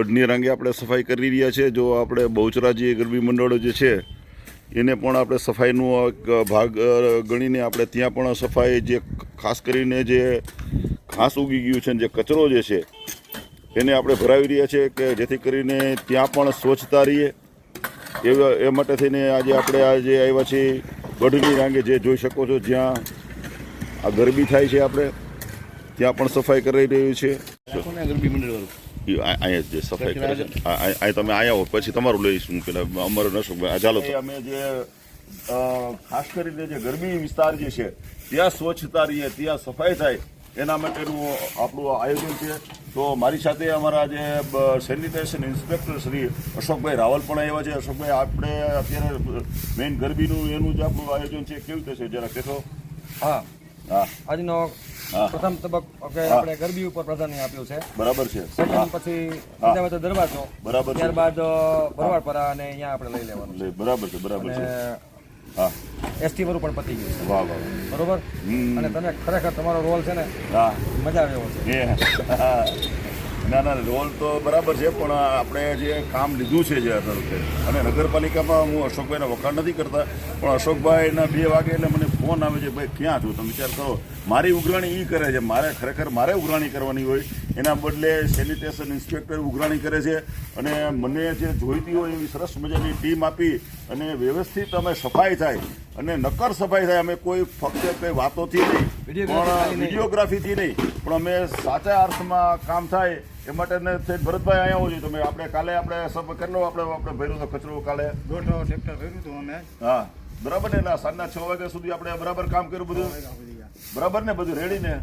ગઢની રાંગે આપણે સફાઈ કરી રહ્યા છીએ જો આપણે બહુચરાજી ગરબી મંડળો જે છે, એને પણ આપણે સફાઈનો એક ભાગ ગણીને આપણે ત્યાં પણ સફાઈ જે ખાસ કરીને જે ઘાસ ઉગી ગયું છે જે કચરો જે છે, એને આપણે ભરાવી રહ્યા છીએ કે જેથી કરીને ત્યાં પણ સ્વચ્છતા રહીએ એ એ માટે થઈને આજે આપણે આજે આવ્યા છીએ ગઢની રાંગે. જે જોઈ શકો છો જ્યાં આ ગરબી થાય છે આપણે, ત્યાં પણ સફાઈ કરાઈ રહ્યું છે. ગરબી મંડળ અહીંયા જે સફાઈ કરે છે. આ- આ- અહીં તમે આવ્યા હો પછી તમારું લઈશું પેલા અમારું નશો ચાલો અમે જે અ, ખાસ કરીને જે ગરમી વિસ્તાર જે છે ત્યાં સ્વચ્છતા રહીએ ત્યાં સફાઈ થાય એના માટેનું આપણું આયોજન છે. તો મારી સાથે અમારા જે સેનિટેશન ઇન્સ્પેક્ટર શ્રી અશોકભાઈ રાવલ પણ આવ્યા છે. અશોકભાઈ આપણે અત્યારે મેઇન ગરબીનું એનું જે આપણું આયોજન છે. કેવી રીતે છે જરા કહેશો? હા. આજનો. પ્રથમ તબક્કો કે આપણે ગરબી ઉપર પ્રાધાન્ય આપ્યું છે. બરાબર છે. સેકન્ડ પછી બીજા બધા દરવાજો. બરાબર. ત્યારબાદ ભરવાડપરા અને અહીંયા આપણે લઈ લેવાનું બરાબર છે બરાબર છે. હા. એસટી વરુ પણ પતી ગયું વાહ વાહ બરોબર? અને તમે ખરેખર તમારો રોલ છે ને હા. મજા આવે એવો છે. ના ના રોલ તો બરાબર છે, પણ આપણે જે કામ લીધું છે જે અત્યારે અને નગરપાલિકામાં હું અશોકભાઈના વખાણ નથી કરતા, પણ અશોકભાઈના બે વાગે એટલે મને ફોન આવે છે, ભાઈ, ક્યાં છો? તમે વિચાર કરો, મારી ઉઘરાણી એ કરે છે, મારે ખરેખર મારે ઉઘરાણી કરવાની હોય એના બદલે સેનિટેશન ઇન્સ્પેક્ટર ઉઘરાણી કરે છે અને મને જે જોઈતી હોય એવી સરસ મજાની ટીમ આપી અને વ્યવસ્થિત અમે સફાઈ થાય અને નક્કર સફાઈ થાય. અમે કોઈ ફક્ત કંઈ વાતોથી નહીં પણ વિડીયોગ્રાફીથી નહીં. પણ અમે સાચા અર્થમાં કામ થાય એ માટે ભરતભાઈ અહીંયા આવો છો તમે આપણે કાલે આપણે સબ કરી આપણે આપણે ભર્યો તો કચરો કાલે. દોઢ ટ્રેક્ટર ભર્યું હતું અમે. હા. બરાબર ને? એટલે સાંજના છ વાગ્યા સુધી આપણે બરાબર કામ કર્યું બધું? બરાબર ને બધું? રેડી ને?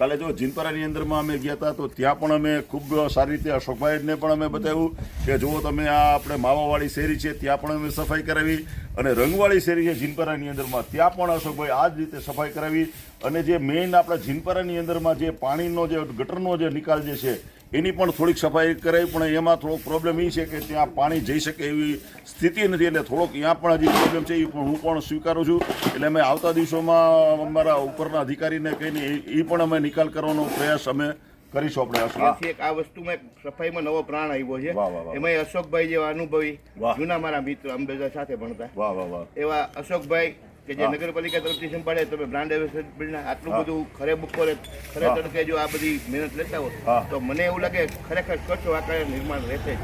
કાલે જો જીનપરાની અંદરમાં અમે ગયા હતા, તો ત્યાં પણ અમે ખૂબ સારી રીતે અશોકભાઈને પણ અમે બતાવ્યું કે જુઓ તમે આ આપણે માવાવાળી શેરી છે, ત્યાં પણ અમે સફાઈ કરાવી અને રંગવાળી શેરી છે જીનપરાની અંદરમાં, ત્યાં પણ અશોકભાઈ આ જ રીતે સફાઈ કરાવી અને જે મેઇન આપણા જીનપરાની અંદરમાં જે પાણીનો જે ગટરનો જે નિકાલ જે છે એની પણ થોડીક સફાઈ કરાવી પણ એમાં થોડોક પ્રોબ્લેમ એ છે કે ત્યાં પાણી જઈ શકે એવી સ્થિતિ નથી એટલે થોડોક ત્યાં પણ હજી પ્રોબ્લેમ છે એ પણ હું પણ સ્વીકારું છું. એટલે અમે આવતા દિવસોમાં અમારા ઉપરના અધિકારીને કહીને એ પણ અમે નિકાલ કરવાનો પ્રયાસ અમે કરીશું આપણે એક આ વસ્તુમાં એક સફાઈમાં નવો પ્રાણ આવ્યો છે. એમાં અશોકભાઈ જેવા અનુભવી. જૂના મારા મિત્ર અમે સાથે ભણતા. વાહ વાહ વાહ. એવા અશોકભાઈ કે જે નગરપાલિકા તરફથી સંભાળે તમે બ્રાન્ડ એમ્બેસેડરના આટલું બધું ખરે બપોરે ખરે તડકે જો આ બધી મહેનત લેતા હા. તો મને એવું લાગે ખરેખર સ્વચ્છ વાતાવરણ નિર્માણ રહેશે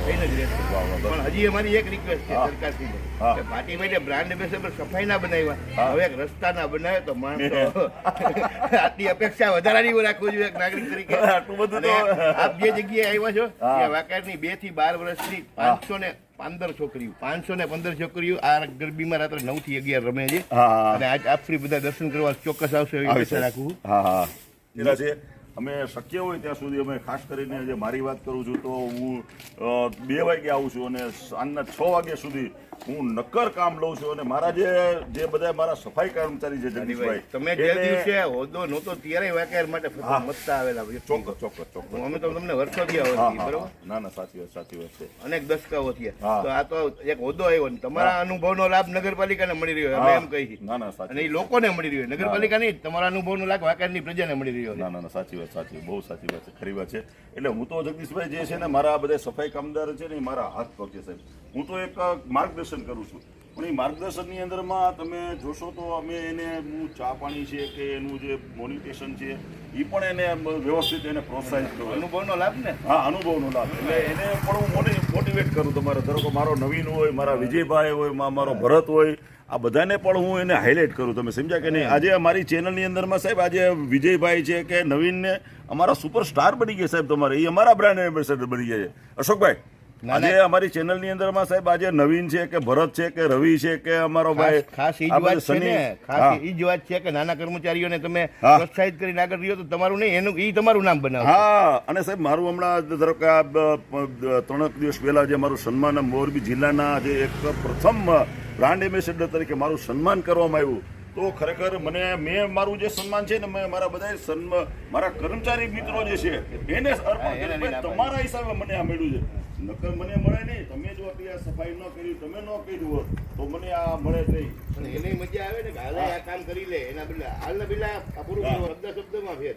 થઈને જ રહેશે. પણ હજી અમારી એક રિક્વેસ્ટ છે સરકારથી કે પાર્ટી માટે બ્રાન્ડ એમ્બેસેડર સફાઈ ના બનાવ્યા. હવે એક રસ્તા ના બનાવે તો માણસો આટલી અપેક્ષા વધારાની રાખવું જોઈએ એક નાગરિક તરીકે. આટલું બધું આપ જે જગ્યાએ આવ્યા છો. ત્યાં વાંકાનેરની બેથી બાર વર્ષની પાંચસો ને પંદર છોકરીઓ પાંચસો ને પંદર છોકરીઓ આ ગરબીમાં રાત્રે નવથી અગિયાર રમે છે. અને આજ આપ શ્રી બધા દર્શન કરવા ચોક્કસ આવશે એવી આશા રાખું હા હા. છે અમે શક્ય હોય ત્યાં સુધી અમે ખાસ કરીને જે મારી વાત કરું છું તો હું બે વાગે આવું છું અને સાંજના છ વાગ્યા સુધી હું નક્કર કામ લઉં છું અને મારા જે જે બધા મારા સફાઈ કર્મચારી છે જગદીશભાઈ તમે જે દિવસે હોદ્દો નહોતો ત્યારે વાંકાનેર માટે મતતા આવેલા ચોક્કસ ચોક્કસ ચોક્કસ અમે તો તમને વર્ષોથી આવો હા બરોબર? ના ના સાચી વાત સાચી વાત છે. અનેક દસકાઓ થયા. તો આ તો એક હોદ્દો આવ્યો ને તમારા અનુભવનો લાભ નગરપાલિકાને મળી રહ્યો અમે એમ કહી. ના ના સાચી અને એ લોકોને મળી રહ્યો નગરપાલિકા નહીં તમારા અનુભવનો લાભ વાકેરની પ્રજાને મળી રહ્યો ના ના સાચી વાત સાચી બહુ સાચી વાત છે ખરી વાત છે. એટલે હું તો જગદીશભાઈ જે છે ને મારા બધા સફાઈ કામદાર છે ને મારા હાથ પગ છે સાહેબ. હું તો એક માર્ગદર્શન કરું છું. પણ એ માર્ગદર્શનની અંદરમાં તમે જોશો તો અમે એને હું ચા પાણી છે કે એનું જે મોનિટેશન છે એ પણ એને વ્યવસ્થિત એને પ્રોત્સાહિત કરું. અનુભવનો લાભ ને? હા અનુભવનો લાભ. એટલે એને પણ હું મોટી મોટિવેટ કરું તમારે. ધારો કે મારો નવીન હોય મારા વિજયભાઈ હોય મારો ભરત હોય આ બધાને પણ હું એને હાઇલાઇટ કરું. તમે સમજ્યા કે નહીં? આજે અમારી ચેનલની અંદરમાં સાહેબ આજે વિજયભાઈ છે કે નવીનને અમારા સુપરસ્ટાર બની ગયા સાહેબ તમારે. એ અમારા બ્રાન્ડ એમ્બેસેડર બની ગયા છે. અશોકભાઈ આજે અમારી ચેનલની અંદરમાં સાહેબ આજે નવીન છે કે ભરત છે કે રવિ છે કે અમારો ભાઈ ખાસ ઈ વાત છે ને ખાસ. ઈ જ વાત છે કે નાના કર્મચારીઓને તમે. પ્રોત્સાહિત કરીને આગળ રહ્યો તો તમારું નહીં એનું ઈ તમારું નામ બનાવો હા અને સાહેબ મારું હમણાં ધારો કે આ ત્રણ દિવસ પહેલા જે મારું સન્માન મોરબી જિલ્લાના જે એક પ્રથમ બ્રાન્ડ એમ્બેસેડર તરીકે મારું સન્માન કરવામાં આવ્યું તો ખરેખર મને મેં મારું જે સન્માન છે ને મેં મારા બધા સન્માન મારા કર્મચારી મિત્રો જે છે એને અર્પણ ભાઈ, તમારા હિસાબે મને આ મળ્યું છે. નકર મને મળે નહીં. તમે જો આ સફાઈ ન કરી તમે ન કર્યું હોત તો મને આ મળે નહીં. અને એને મજા આવે ને કે હાલે આ કામ કરી લે. એના બદલે હાલના બદલે આ પૂરું હા. શબ્દ શબ્દમાં ફેર.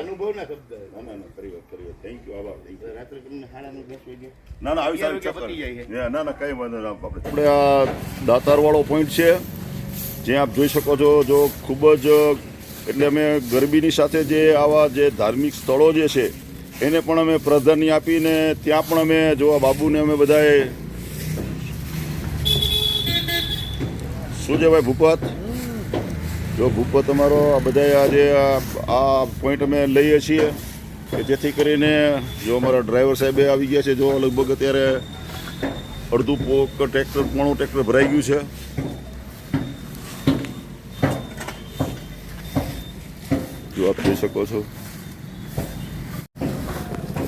અનુભવના શબ્દ. ના ના ના કરી વાત કરી વાત થેન્ક યુ આભાર. રાત્રે તમને સાડા દસ વાગે ના ના આવી સારી. ના ના કઈ વાંધો ના આપણે આ દાતાર વાળો પોઈન્ટ છે. જ્યાં આપ જોઈ શકો છો, જો ખૂબ જ, એટલે અમે ગરબીની સાથે જે આવા જે ધાર્મિક સ્થળો જે છે, એને પણ અમે પ્રાધાન્ય આપીને ત્યાં પણ અમે જો આ બાબુને અમે બધાએ શું છે ભાઈ ભૂપત? જો ભૂપત અમારો આ બધાએ આજે આ પોઈન્ટ અમે લઈએ છીએ કે જેથી કરીને જો અમારા ડ્રાઈવર સાહેબે આવી ગયા છે, જો લગભગ અત્યારે અડધું પોક, ટ્રેક્ટર, પોણું ટ્રેક્ટર ભરાઈ ગયું છે. જોઈ શકો છો.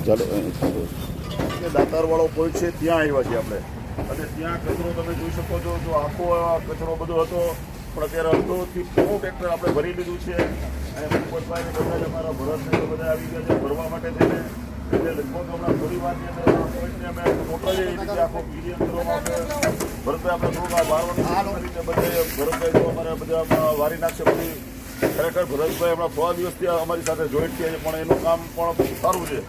ચાલો દાતાર વાળો પોઈન્ટ છે, ત્યાં આવ્યા છીએ આપણે. અને ત્યાં કચરો તમે જોઈ શકો છો, જો આખો કચરો બધો હતો, પણ અત્યારે અડધોથી પોણું ટ્રેક્ટર આપણે ભરી લીધું છે. અને ભૂપતભાઈ ને બધા અમારા ભરતને બધા આવી ગયા છે, ભરવા માટે થઈને એટલે લગભગ હમણાં થોડી આ પોઈન્ટને અમે ટોટલ એ રીતે આખો ક્લિયર કરવામાં ભરતભાઈ આપણે થોડુંક આ વારવાની રીતે બધે ભરતભાઈ અમારે બધા વારી નાખશે બધી ખરેખર ભરતભાઈ હમણાં થોડા દિવસથી અમારી સાથે જોઈન્ટ થયા છે, પણ એનું કામ પણ સારું છે.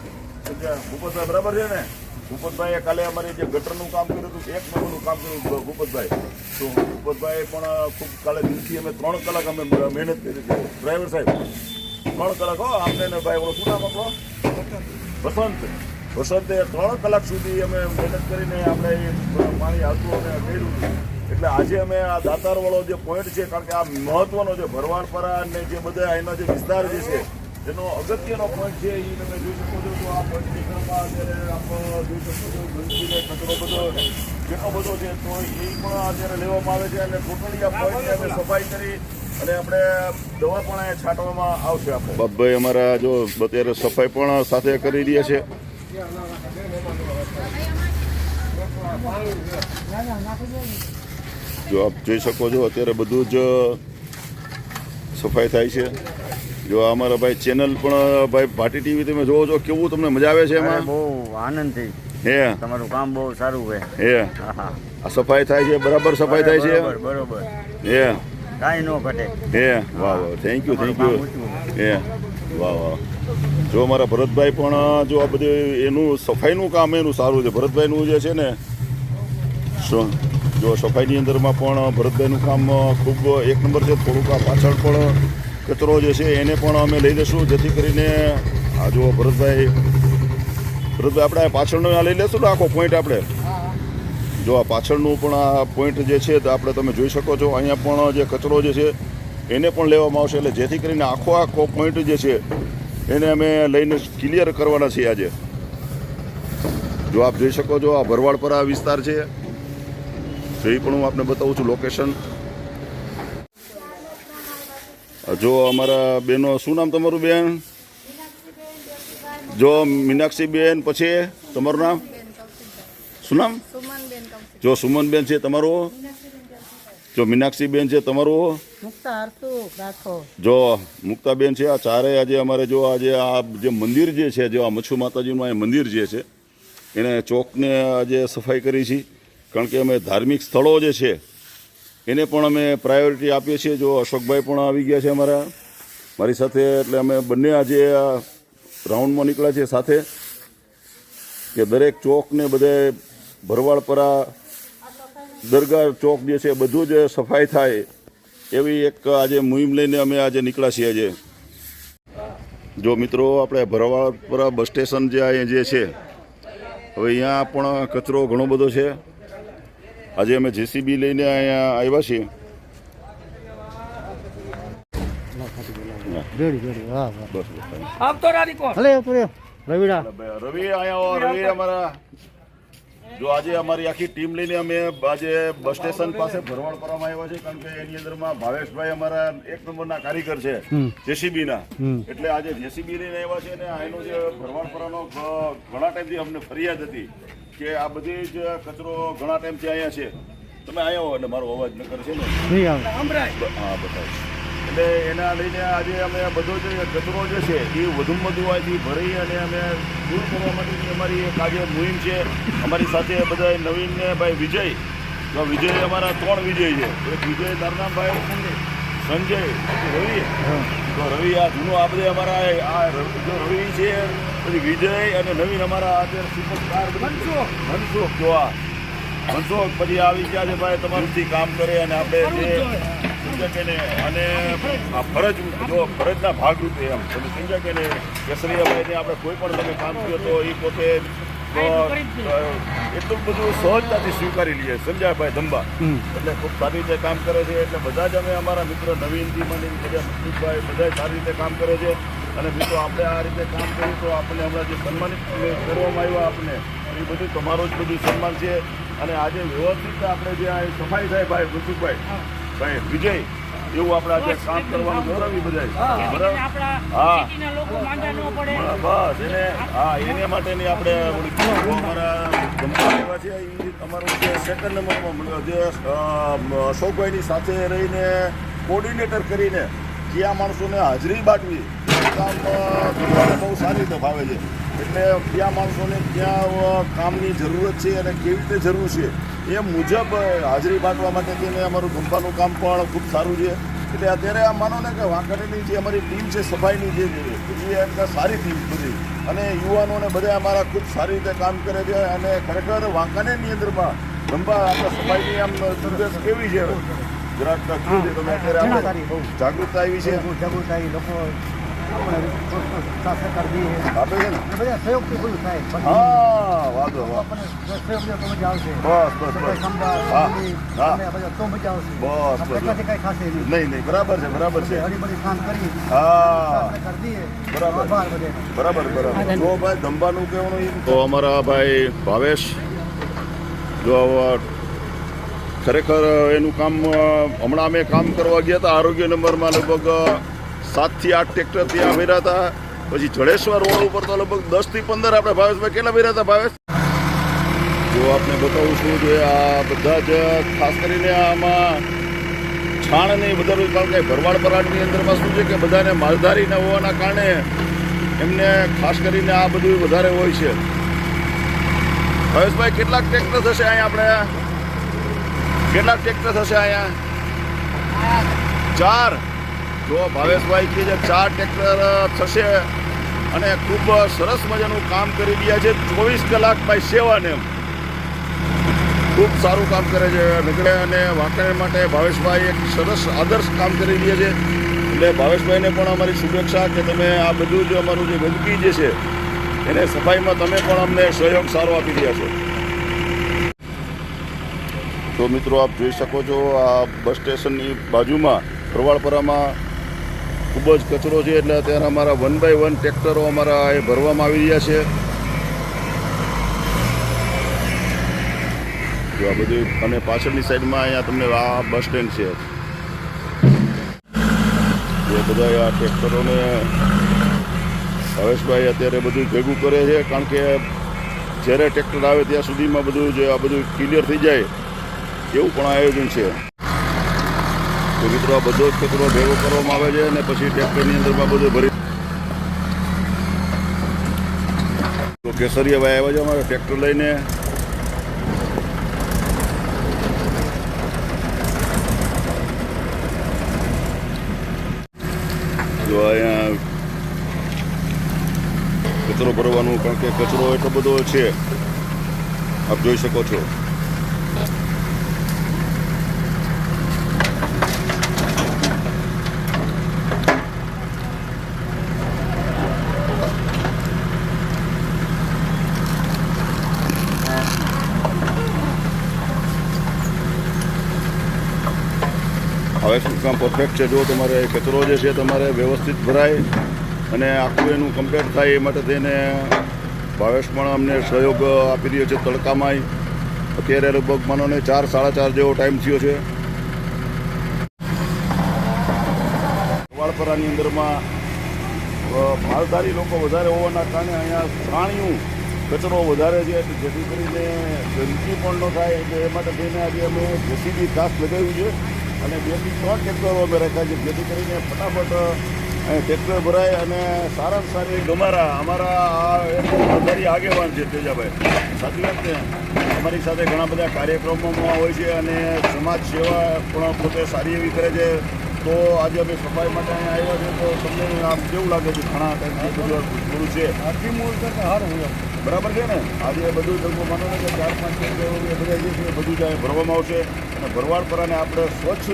ભૂપતભાઈ બરાબર છે ને? ભૂપતભાઈએ કાલે અમારે જે ગટરનું કામ કર્યું હતું, એક નંબરનું કામ કર્યું હતું ભૂપતભાઈ. તો ભૂપતભાઈ પણ ખૂબ કાલે દિનથી અમે ત્રણ કલાક અમે મહેનત કરી હતી ડ્રાઈવર સાહેબ, ત્રણ કલાક હો આપણે ભાઈ ઓલો શું નામ આપણો? વસંત. વસંતે ત્રણ કલાક સુધી અમે મહેનત કરીને આપણે પાણી આવતું અને કર્યું. એટલે આજે અમે આ દાતાર વાળો જે પોઈન્ટ છે કારણ કે આ મહત્વનો જે ભરવાડપરા અને જે બધા એના જે વિસ્તાર જે છે એનો અગત્યનો પોઈન્ટ છે એ તમે જોઈ શકો છો તો આ પોઈન્ટ નીકળવા અત્યારે આપ જોઈ શકો છો ગંદકીને કચરો બધો કેટલો બધો છે તો એ પણ અત્યારે લેવામાં આવે છે અને ટોટલી આ પોઈન્ટની અમે સફાઈ કરી અને આપણે દવા પણ અહીંયા છાંટવામાં આવશે આપણે. બાપભાઈ અમારા જો અત્યારે સફાઈ પણ સાથે કરી રહ્યા છે. જો આપ જોઈ શકો છો અત્યારે બધું જ સફાઈ થાય છે. જો અમારા ભાઈ ચેનલ પણ ભાઈ ભાટી ટીવી તમે જોવો છો કેવું તમને મજા આવે છે એમાં? બહુ આનંદથી. હે. તમારું કામ બહુ સારું છે હે. આ સફાઈ થાય છે બરાબર સફાઈ થાય છે? બરોબર હે. કાંઈ ન ઘટે. હે. વાહ વાહ. થેન્ક યુ થેન્ક યુ હે. વાહ વાહ. જો અમારા ભરતભાઈ પણ જો આ બધું એનું સફાઈનું કામ એનું સારું છે. ભરતભાઈનું જે છે ને શું? જો સફાઈની અંદરમાં પણ ભરતભાઈનું કામ ખૂબ એક નંબર છે. થોડુંક આ પાછળ પણ કચરો જે છે એને પણ અમે લઈ લઈશું જેથી કરીને આ જો ભરતભાઈ ભરતભાઈ આપણે પાછળનું આ લઈ લેશું ને આખો પોઈન્ટ આપણે? જો આ પાછળનું પણ આ પોઈન્ટ જે છે તો આપણે તમે જોઈ શકો છો. અહીંયા પણ જે કચરો જે છે એને પણ લેવામાં આવશે. એટલે જેથી કરીને આખો આખો પોઈન્ટ જે છે એને અમે લઈને ક્લિયર કરવાના છીએ આજે. જો આપ જોઈ શકો છો, આ ભરવાડપરા વિસ્તાર છે. તો એ પણ હું આપને બતાવું છું લોકેશન જો અમારા બેનો શું નામ તમારું બેન? જો મીનાક્ષી બેન પછી તમારું નામ? શું નામ? જો સુમનબેન છે તમારું? જો મીનાક્ષીબેન છે તમારું? જો મુક્તાબેન છે આ ચારે આજે અમારે જો આજે આ જે મંદિર જે છે જો આ મચ્છુ માતાજીનું આ મંદિર જે છે એને ચોકને આજે સફાઈ કરી છે. કારણ કે અમે ધાર્મિક સ્થળો જે છે, એને પણ અમે પ્રાયોરિટી આપીએ છીએ. જો અશોકભાઈ પણ આવી ગયા છે અમારા, મારી સાથે, એટલે અમે બંને આજે આ રાઉન્ડમાં નીકળ્યા છીએ સાથે, કે દરેક ચોકને બધે ભરવાડપરા, દરગાહ ચોક જે છે, બધું જ સફાઈ થાય એવી એક આજે મુહિમ લઈને અમે આજે નીકળ્યા છીએ આજે. જો મિત્રો, આપણે ભરવાડપરા બસ સ્ટેશન જે અહીંયા જે છે, હવે અહીંયા પણ કચરો ઘણો બધો છે. આજે અમે જેસીબી લઈને અહીંયા આવ્યા છીએ. રવિ અહીંયા રવિ અમારા જો આજે અમારી આખી ટીમ લઈને અમે આજે બસ સ્ટેશન પાસે ભરવાડ કરવામાં આવ્યા છે કારણ કે એની અંદરમાં ભાવેશભાઈ અમારા એક નંબરના કારીગર છે જેસીબી ના એટલે આજે જેસીબી લઈને આવ્યા છે ને આ એનો જે ભરવાડપરાનો ઘ- ઘણા ટાઈમથી અમને ફરિયાદ હતી કે આ બધી જ કચરો ઘણા ટાઈમથી અહીંયા છે. તમે આવ્યો અને મારો અવાજ ન? કરશે ને હા બતાવો. એટલે એના લઈને આજે અમે બધો જે કચરો જે છે એ વધુમાં વધુ અહીંથી ભરી અને અમે દૂર કરવા માટેની અમારી એક આજે મુહિમ છે. અમારી સાથે બધા નવીન ને ભાઈ વિજય. તો વિજય અમારા ત્રણ વિજય છે. એક વિજય તારનામભાઈ સંજય રવિ. તો રવિ આ જૂનો આ બધે અમારા આ રવિ- જો રવિ છે પછી વિજય અને નવીન અમારા અત્યારે સુપરસ્ટાર મનસુખ. મનસુખ જો આ. મનસુખ પછી આવી ગયા છે ભાઈ તમારુંથી કામ કરે અને આપણે જે સમજ્યા કે ને અને આ ફરજ જો ફરજના ભાગરૂપે એમ. તમે સમજ્યા કે ને કેસરીયાભાઈને આપણે કોઈ પણ તમે કામ કર્યો તો એ પોતે એટલું બધું સહજતાથી સ્વીકારી લઈએ સમજ્યા ભાઈ ધંબા એટલે ખૂબ સારી રીતે કામ કરે છે. એટલે બધા જ અમે અમારા મિત્રો નવીનજી મને બધા મનસુખભાઈ બધા સારી રીતે કામ કરે છે. અને મિત્રો આપણે આ રીતે કામ કર્યું તો આપણને હમણાં જે સન્માનિત કરવામાં આવ્યા આપણે એ બધું તમારો જ બધું સન્માન છે. અને આજે વ્યવસ્થિત આપણે જે આ સફાઈ થાય ભાઈ મનસુખભાઈ ભાઈ વિજય એવું આપણે આજે કામ કરવાનું ગૌરવી બધા બરાબર? હા. બસ એને હા એને માટેની આપણે અમારા ગમતા ઈ અમારું જે સેકન્ડ નંબરમાં જે અશોકભાઈની સાથે રહીને કોર્ડિનેટર કરીને કયા માણસોને હાજરી બાટવી કામ બહુ સારી રીતે ફાવે છે. એટલે કયા માણસોને ક્યાં કામની જરૂરત છે અને કેવી રીતે જરૂર છે એ મુજબ હાજરી બાંટવા માટે થઈને અમારું ધંધાનું કામ પણ ખૂબ સારું છે. એટલે અત્યારે આ માનો ને કે વાંકાનેરની જે અમારી ટીમ છે સફાઈની જે એ સારી ટીમ બધી. અને યુવાનોને બધા અમારા ખૂબ સારી રીતે કામ કરે છે અને ખરેખર વાંકાનેરની અંદરમાં ગંભા આપણા સફાઈની આમ ઝુંબેશ કેવી છે? જરાક તમે અત્યારે જાગૃતતા આવી છે. જાગૃતતા લોકો નહીં નહીં બરાબર છે બરાબર છે બરાબર. બરાબર જો ભાઈ ધંબાનું કહેવાનું તો અમારા ભાઈ ભાવેશ, જો ખરેખર એનું કામ હમણાં અમે કામ કરવા ગયા હતા આરોગ્ય નંબરમાં લગભગ સાતથી આઠ ટ્રેક્ટર ત્યાં ભર્યા હતા. પછી જડેશ્વર રોડ ઉપર તો લગભગ દસથી પંદર આપણે ભાવેશભાઈ કેટલા ભર્યા હતા ભાવેશ? જો આપને બતાવું છું કે આ બધા જ, ખાસ કરીને આમાં છાણ નહીં વધારે કારણ કે ભરવાડ પરાડની અંદરમાં શું છે કે બધાને માલધારી ન હોવાના કારણે એમને ખાસ કરીને આ બધું વધારે હોય છે. ભાવેશભાઈ, કેટલાક ટ્રેક્ટર થશે અહીંયા આપણે? કેટલાક ટ્રેક્ટર થશે અહીંયા? ચાર. જો ભાવેશભાઈ કે જે ચાર ટ્રેક્ટર થશે અને ખૂબ સરસ મજાનું કામ કરી રહ્યા છે, ચોવીસ કલાક ભાઈ સેવાને એમ. ખૂબ સારું કામ કરે છે નગરે અને વાંકરે માટે ભાવેશભાઈ એક સરસ આદર્શ કામ કરી રહ્યા છે. એટલે ભાવેશભાઈને પણ અમારી શુભેચ્છા કે તમે આ બધું જ અમારું જે ગંદકી જે છે, એને સફાઈમાં તમે પણ અમને સહયોગ સારો આપી રહ્યા છો. તો મિત્રો આપ જોઈ શકો છો, આ બસ સ્ટેશનની બાજુમાં પ્રવાળપરામાં ખૂબ જ કચરો છે એટલે અત્યારે અમારા વન બાય વન ટ્રેક્ટરો અમારા એ ભરવામાં આવી રહ્યા છે. જો આ બધું અને પાછળની સાઈડમાં અહીંયા તમને આ બસ સ્ટેન્ડ છે. જે બધા આ ટ્રેક્ટરોને હવેશભાઈ અત્યારે બધું ભેગું કરે છે, કારણ કે જ્યારે ટ્રેક્ટર આવે ત્યાં સુધીમાં બધું જે આ બધું ક્લિયર થઈ જાય, એવું પણ આયોજન છે. તો મિત્રો આ બધો જ કચરો ભેગો કરવામાં આવે છે અને પછી ટ્રેક્ટરની અંદરમાં બધું ભરી તો કેસરીયાભાઈ આવ્યા છે અમારે ટ્રેક્ટર લઈને. જો અહીંયા કચરો ભરવાનું કારણ કે કચરો એટલો બધો છે. આપ જોઈ શકો છો. હવે શું કામ પરફેક્ટ છે. જો તમારે કચરો જે છે તમારે વ્યવસ્થિત ભરાય અને આખું એનું કમ્પ્લીટ થાય એ માટે થઈને ભાવેશ પણ અમને સહયોગ આપી રહ્યો છે તડકામાંય અત્યારે લગભગ માનો ને ચાર, સાડા ચાર જેવો ટાઈમ થયો છે. વાળપરાની અંદરમાં માલધારી લોકો વધારે હોવાના કારણે અહીંયા પ્રાણીઓ કચરો વધારે છે. જેથી કરીને ગંદકી પણ ન થાય. એટલે એ માટે થઈને આજે અમે જેસીબી ઘાસ લગાવ્યું છે. અને બેથી ત્રણ ટ્રેક્ટરો અમે રાખ્યા છે જેથી કરીને ફટાફટ ટ્રેક્ટર ભરાય અને સારામાં સારી ગમારા અમારા સરકારી આગેવાન છે તેજાભાઈ. સાચી વાત ને અમારી સાથે ઘણા બધા કાર્યક્રમોમાં હોય છે અને સમાજ સેવા પણ પોતે સારી એવી કરે છે. તો આજે અમે સફાઈ માટે અહીંયા આવ્યા છે તો તમને આમ કેવું લાગે છે? ઘણા ટાઈમથી બધું પૂરું છે? આખી મૂળ કરતાં સારું હોય. બરાબર છે ને? આજે બધું તમે માનો ને કે ચાર પાંચ એ બધા જે છે બધું જ ભરવામાં આવશે. અને ભરવાડપરાને આપણે સ્વચ્છ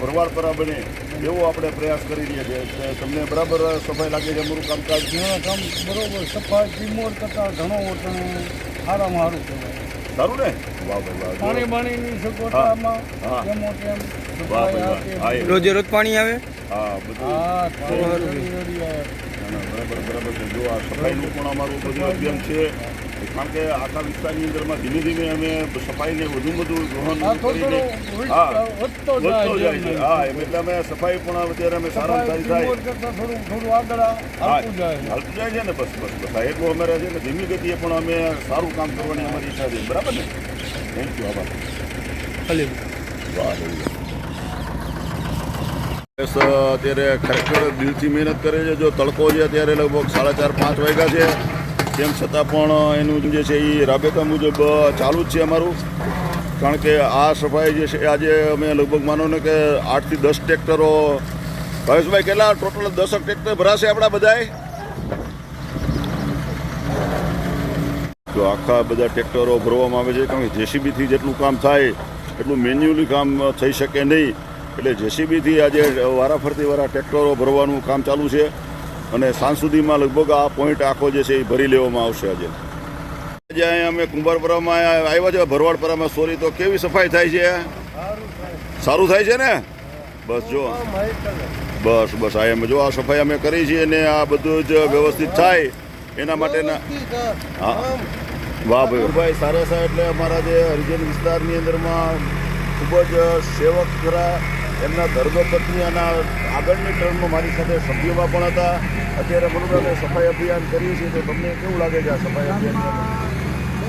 ભરવાડપરા બને એવો આપણે પ્રયાસ કરી રહ્યા છીએ. તમને બરાબર સફાઈ લાગે છે અમારું કામકાજ? કામ બરોબર. સફાઈ ટીમોર કરતાં ઘણો સારામાં સારું કહેવાય. સારું ને? પાણી પાણીની સગવડતામાં હા. જેમો તેમ વાહ સફાઈ ભાઈ આ તે વાહ. હા, એ- રોજે રોજ પાણી આવે? હા બધું. બરાબર બરાબર છે જો આ સફાઈનું પણ અમારું બધું અભિયાન છે. કારણ કે આખા વિસ્તારની અંદરમાં ધીમે ધીમે અમે સફાઈને વધુ વધુ ગ્રહણ હા વધતો જાય છે. હા એમ એટલે અમે સફાઈ પણ અત્યારે અમે સારા સારી થાય. થોડું થોડું આગળ હાલતું જાય છે. ને બસ બસ બસ. એટલું અમારે છે ને ધીમી ગતિએ પણ અમે સારું કામ કરવાની અમારી ઈચ્છા છે. બરાબર ને? થેન્ક યુ આભાર. વાહ અત્યારે ખરેખર દિલથી મહેનત કરે છે. જો તડકો છે અત્યારે લગભગ સાડા ચાર પાંચ વાગ્યા છે. તેમ છતાં પણ એનું જે છે એ રાબેતા મુજબ ચાલુ જ છે અમારું. કારણ કે આ સફાઈ જે છે, આજે અમે લગભગ માનો ને કે આઠથી દસ ટ્રેક્ટરો, ભાવેશભાઈ કેટલા ટોટલ દસક ટ્રેક્ટર ભરાશે આપણા બધાય? જો આખા બધા ટ્રેક્ટરો ભરવામાં આવે છે, કારણ કે જેસીબીથી જેટલું કામ થાય, એટલું મેન્યુઅલી કામ થઈ શકે નહીં. એટલે જેસીબીથી આજે વારાફરતી વારા ટ્રેક્ટરો ભરવાનું કામ ચાલુ છે. અને સાંજ સુધીમાં લગભગ આ પોઈન્ટ આખો જે છે એ ભરી લેવામાં આવશે આજે. આજે અહીંયા અમે કુંભારપરામાં આવ્યા છે ભરવાડપરામાં, સોરી, તો કેવી સફાઈ થાય છે? સારું થાય છે ને? બસ જો. બસ બસ, આ એમ જો, આ સફાઈ અમે કરી છીએ ને આ બધું જ વ્યવસ્થિત થાય. એના માટેના હા. વાહ ભાઈ. સારા સાહેબ એટલે અમારા જે હરિજન વિસ્તારની અંદરમાં ખૂબ જ સેવક ખરા એમના ધર્મપત્ની અને આગળની ટર્મમાં મારી સાથે સભ્યોમાં પણ હતા. અત્યારે અમે સફાઈ અભિયાન કરીએ છીએ તો તમને કેવું લાગે છે આ સફાઈ અભિયાન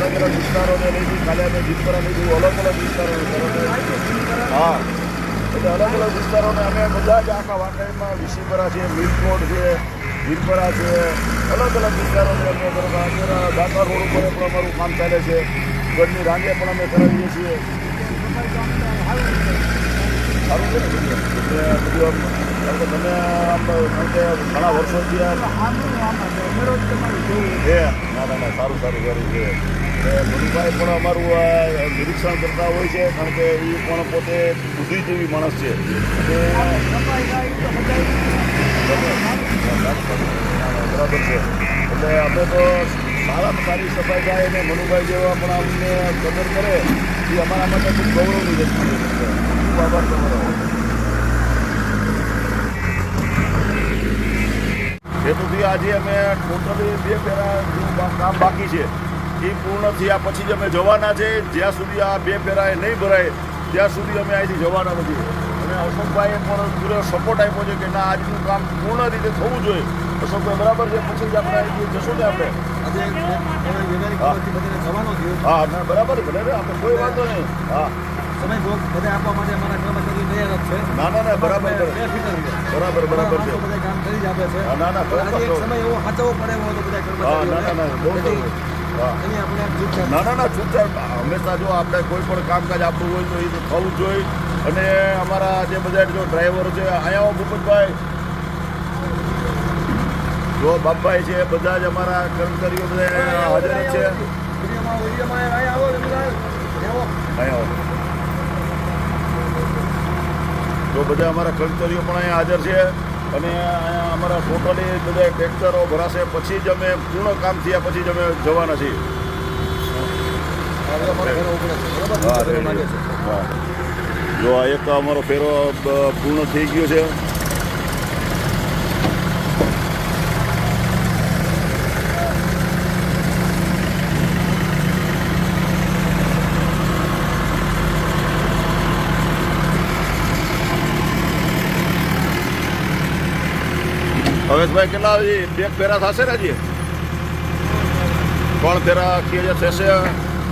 અલગ અલગ વિસ્તારોને લઈને કાલે અમે જીતપરા લીધું અલગ અલગ વિસ્તારો હા. એટલે અલગ અલગ વિસ્તારોને અમે બધા જ આખા વાંકાઈમાં વિસીપરા છે મીરકોટ છે, વીરપરા છે અલગ અલગ વિસ્તારોને અમે બરોબર અત્યારે દાતા રોડ ઉપર પણ અમારું કામ ચાલે છે. ગઢની રાંગે પણ અમે કરાવીએ છીએ. સારું આમ કારણ કે તમે આમ કે ઘણા વર્ષોથી આ છે ના ના ના સારું. સારું સારું છે મનુભાઈ પણ અમારું નિરીક્ષણ કરતા હોય છે કારણ કે એ પણ પોતે બુદ્ધિજીવી માણસ છે બરાબર છે એટલે અમે તો સારામાં સારી સફાઈ થાય અને મનુભાઈ જેવા પણ અમને કદર કરે. એ અમારા માટે ખૂબ ગૌરવની વસ્તુ છે. ખૂબ આભાર તમારો. હેતુથી આજે અમે ટોટલી બે ફેરા જેવું કામ બાકી છે. એ પૂર્ણ થયા પછી જ અમે જવાના છે. જ્યાં સુધી આ બે ફેરા એ નહીં ભરાય, ત્યાં સુધી અમે અહીંથી જવાના નથી. અને અશોકભાઈએ પણ પૂરો સપોર્ટ આપ્યો છે કે ના, આજનું કામ પૂર્ણ રીતે થવું જોઈએ. અશોકભાઈ બરાબર છે? પછી જ આપણે જશું ને આપણે? હા. બરાબર ભલે આપણે કોઈ વાંધો નહીં. હા. સમય ભોગ બધા આપવા માટે અમારા કર્મચારી તૈયાર છે ના બરાબર બરાબર બરાબર છે. બધા કામ કરી જ આપે છે ના. સમય એવો સાચવો પડે એવો હતો બધા છૂટછાટ. હંમેશા જો આપણે કોઈ પણ કામકાજ આપણું હોય તો એ તો થવું જોઈએ. અને અમારા જે બધા જો ડ્રાઈવરો છે આયા ભૂપતભાઈ. જો બાપાઈ છે બધા જ અમારા કર્મચારીઓ બધા હાજર છે. તો બધા. અમારા કર્મચારીઓ પણ અહીંયા હાજર છે અને અહીંયા અમારા ટોટલી બધા ટ્રેક્ટરો ભરાશે. પછી જ અમે પૂર્ણ કામ થયા પછી જ અમે જવાના છીએ. જો આ એક અમારો ફેરો પૂર્ણ થઈ ગયો છે. ભાવેશભાઈ કેટલા બે ફેરા થશે ને હજી? ત્રણ ફેરા આખી હજાર થશે?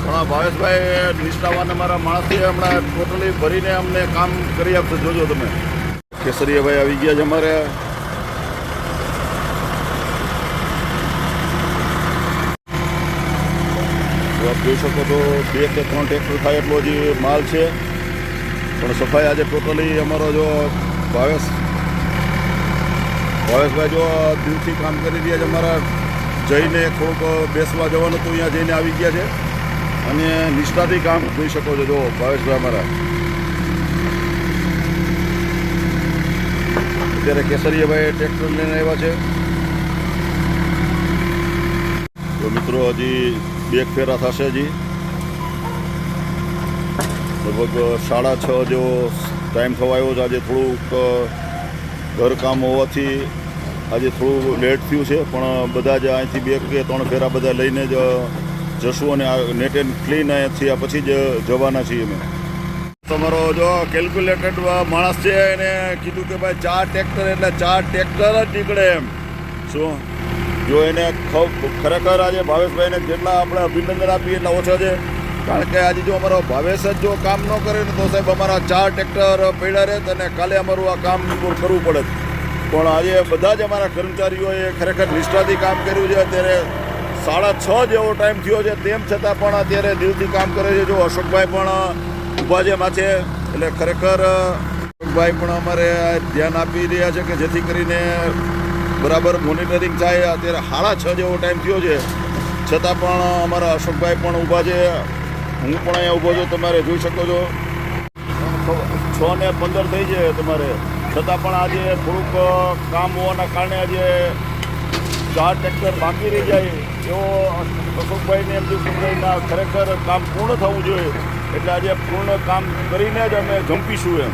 પણ ભાવેશભાઈ નિષ્ઠાવાન અમારા માણસથી હમણાં ટોટલી ભરીને અમને કામ કરી આપશે, જોજો તમે. કેસરીયાભાઈ આવી ગયા છે અમારે. આપ જોઈ શકો તો બે કે ત્રણ ટ્રેક્ટર થાય એટલો હજી માલ છે. પણ સફાઈ આજે ટોટલી અમારો જો ભાવેશ ભાવેશભાઈ જો દિવસથી કામ કરી રહ્યા છે, અમારા જઈને થોડુંક બેસવા જવાનું હતું, અહીંયા જઈને આવી ગયા છે. અને નિષ્ઠાથી કામ જોઈ શકો છો, જો ભાવેશભાઈ અમારા. અત્યારે કેસરીયાભાઈ ટ્રેક્ટર લઈને આવ્યા છે. તો મિત્રો, હજી બે ફેરા થશે હજી. લગભગ સાડા છ જેવો ટાઈમ થવા આવ્યો છે, આજે થોડુંક ઘરકામ હોવાથી આજે થોડું લેટ થયું છે પણ બધા જ અહીંથી બે કે ત્રણ ફેરા બધા લઈને જ જશું અને આ નેટ એન્ડ ક્લીન અહીંયાથી આ પછી જ જવાના છીએ અમે. તમારો જો કેલ્ક્યુલેટેડ માણસ છે એને કીધું કે ભાઈ ચાર ટ્રેક્ટર એટલે ચાર ટ્રેક્ટર જ નીકળે એમ. શું? જો એને ખરેખર આજે ભાવેશભાઈને જેટલા આપણે અભિનંદન આપીએ એટલા ઓછા છે. કારણ કે આજે જો અમારો ભાવેશ જ જો કામ ન કરે ને તો સાહેબ અમારા ચાર ટ્રેક્ટર પડ્યા રહેત અને કાલે અમારું આ કામ કરવું પડે. પણ આજે બધા જ અમારા કર્મચારીઓએ ખરેખર નિષ્ઠાથી કામ કર્યું છે. અત્યારે સાડા છ જેવો ટાઈમ થયો છે. તેમ છતાં પણ અત્યારે દિલથી કામ કરે છે. જો અશોકભાઈ પણ ઊભા છે માથે એટલે ખરેખર અશોકભાઈ પણ અમારે ધ્યાન આપી રહ્યા છે કે જેથી કરીને બરાબર મોનિટરિંગ થાય. અત્યારે સાડા છ જેવો ટાઈમ થયો છે. છતાં પણ અમારા અશોકભાઈ પણ ઊભા છે. હું પણ અહીંયા ઊભો છું, તમારે જોઈ શકો છો. છ ને પંદર થઈ છે તમારે. છતાં પણ આજે થોડુંક કામ હોવાના કારણે આજે ચાર ટ્રેક્ટર બાકી રહી જાય. એવો અશોકભાઈને એમ થયું કે ભાઈ, ના, ખરેખર કામ પૂર્ણ થવું જોઈએ. એટલે આજે પૂર્ણ કામ કરીને જ અમે જંપીશું એમ.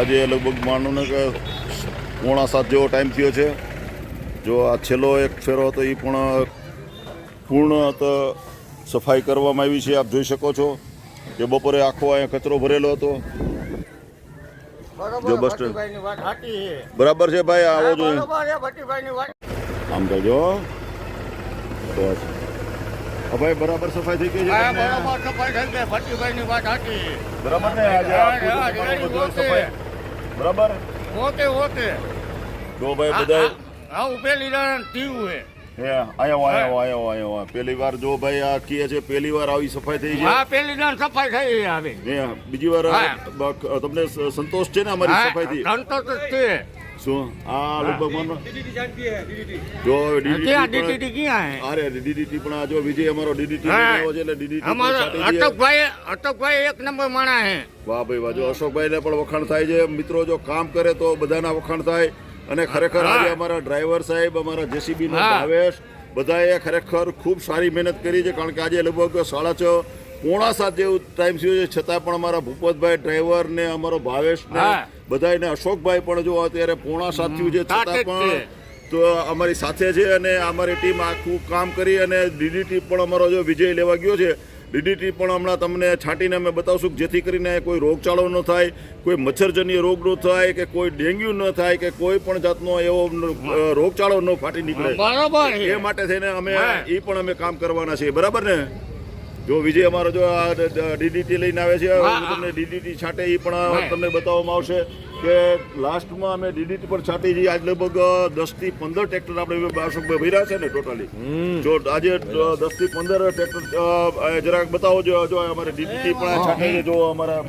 આજે લગભગ માનો ને કે પોણા સાત જેવો ટાઈમ થયો છે. જો આ છેલ્લો એક ફેરો હતો એ પણ પૂર્ણ સફાઈ કરવામાં આવી છે આપ જોઈ શકો છો કે બપોરે આખો અહીંયા કચરો ભરેલો હતો. જો બસ બરાબર છે ભાઈ આવો જોઈએ. આમ તો જો. બસ. ભાઈ બરાબર સફાઈ થઈ ગઈ છે? બરાબર જો ભાઈ બધા હા ઉપેલી ટીવું હે. હે આયો આયો આયો આયો પહેલી વાર જો ભાઈ આ કહે છે પહેલી વાર આવી સફાઈ થઈ છે. હા પેલી સફાઈ થઈ આવે બીજી વાર તમને સંતોષ છે ને અમારી સફાઈથી સંતોષ છે. શું? આ લગભગ મને જો ક્યાં ક્યાં હે? અરે ડીડીટી પણ આ જો વિજય અમારો ડીડીટી આવ્યો છે એટલે ડીડીટી અમારો અટકભાઈ અટકભાઈ એક નંબર માણા હે. વાહ ભાઈ વાહ જો અશોકભાઈને પણ વખાણ થાય છે. મિત્રો જો કામ કરે તો બધાના વખાણ થાય. અને ખરેખર આજે અમારા ડ્રાઈવર સાહેબ અમારા જેસીબી નો. ભાવેશ બધાએ ખરેખર ખૂબ સારી મહેનત કરી છે કારણ કે આજે લગભગ સાડા છ પોણા સાત જેવું ટાઈમ થયો છે છતાં પણ અમારા ભૂપતભાઈ ડ્રાઈવર ને અમારો ભાવેશ ને બધા બધાને અશોકભાઈ પણ જો અત્યારે પોણા સાત થયું છે છતાં પણ તો અમારી સાથે છે અને અમારી ટીમ આખું કામ કરી અને ડીડીટી પણ અમારો જો વિજય લેવા ગયો છે ડીડીટી પણ હમણાં તમને છાંટીને અમે બતાવશું કે જેથી કરીને કોઈ રોગચાળો ન થાય કોઈ મચ્છરજન્ય રોગ ન થાય કે કોઈ ડેન્ગ્યુ ન થાય કે કોઈ પણ જાતનો એવો રોગચાળો ન ફાટી નીકળે. બરાબર એ માટે થઈને અમે એ પણ અમે કામ કરવાના છીએ. બરાબર ને? જો વિજય અમારો જો આ ડીડીટી લઈને આવે છે. તમને ડીડીટી છાંટે એ પણ તમને બતાવવામાં આવશે કે લાસ્ટમાં અમે ડીડીટી પર છાંટી જઈએ આજ લગભગ દસથી પંદર ટ્રેક્ટર આપણે અશોકભાઈ ભર્યા છે ને ટોટલી. જો આજે દસથી પંદર ટ્રેક્ટર જરાક બતાવો જો જો અમારે ડીડીટી પણ છાંટી છે જો અમારા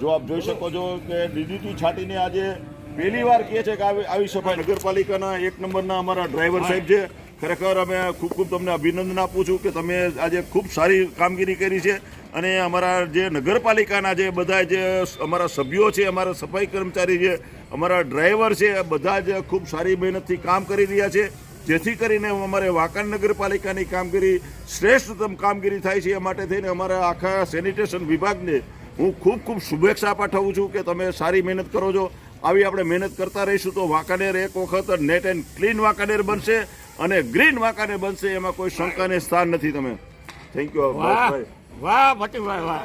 જો આપ જોઈ શકો છો કે ડીડીટી છાંટીને આજે પહેલી વાર કહે છે કે આવી આવી સફાઈ નગરપાલિકાના એક નંબરના અમારા ડ્રાઈવર સાહેબ છે. ખરેખર અમે ખૂબ ખૂબ તમને અભિનંદન આપું છું કે તમે આજે ખૂબ સારી કામગીરી કરી છે અને અમારા જે નગરપાલિકાના જે બધા જે અમારા સભ્યો છે, અમારા સફાઈ કર્મચારી છે, અમારા ડ્રાઈવર છે બધા જ ખૂબ સારી મહેનતથી કામ કરી રહ્યા છે. જેથી કરીને અમારે વાંકાણ નગરપાલિકાની કામગીરી શ્રેષ્ઠતમ કામગીરી થાય છે એ માટે થઈને અમારા આખા સેનિટેશન વિભાગને હું ખૂબ ખૂબ શુભેચ્છા પાઠવું છું કે તમે સારી મહેનત કરો છો. આવી આપણે મહેનત કરતા રહીશું તો વાંકાનેર એક વખત નેટ એન્ડ ક્લીન વાંકાનેર બનશે. અને ગ્રીન વાંકાને બનશે, એમાં કોઈ શંકાને સ્થાન નથી તમે. થેન્ક યુ વાહ વાહ ભટ્ટીભાઈ વાહ.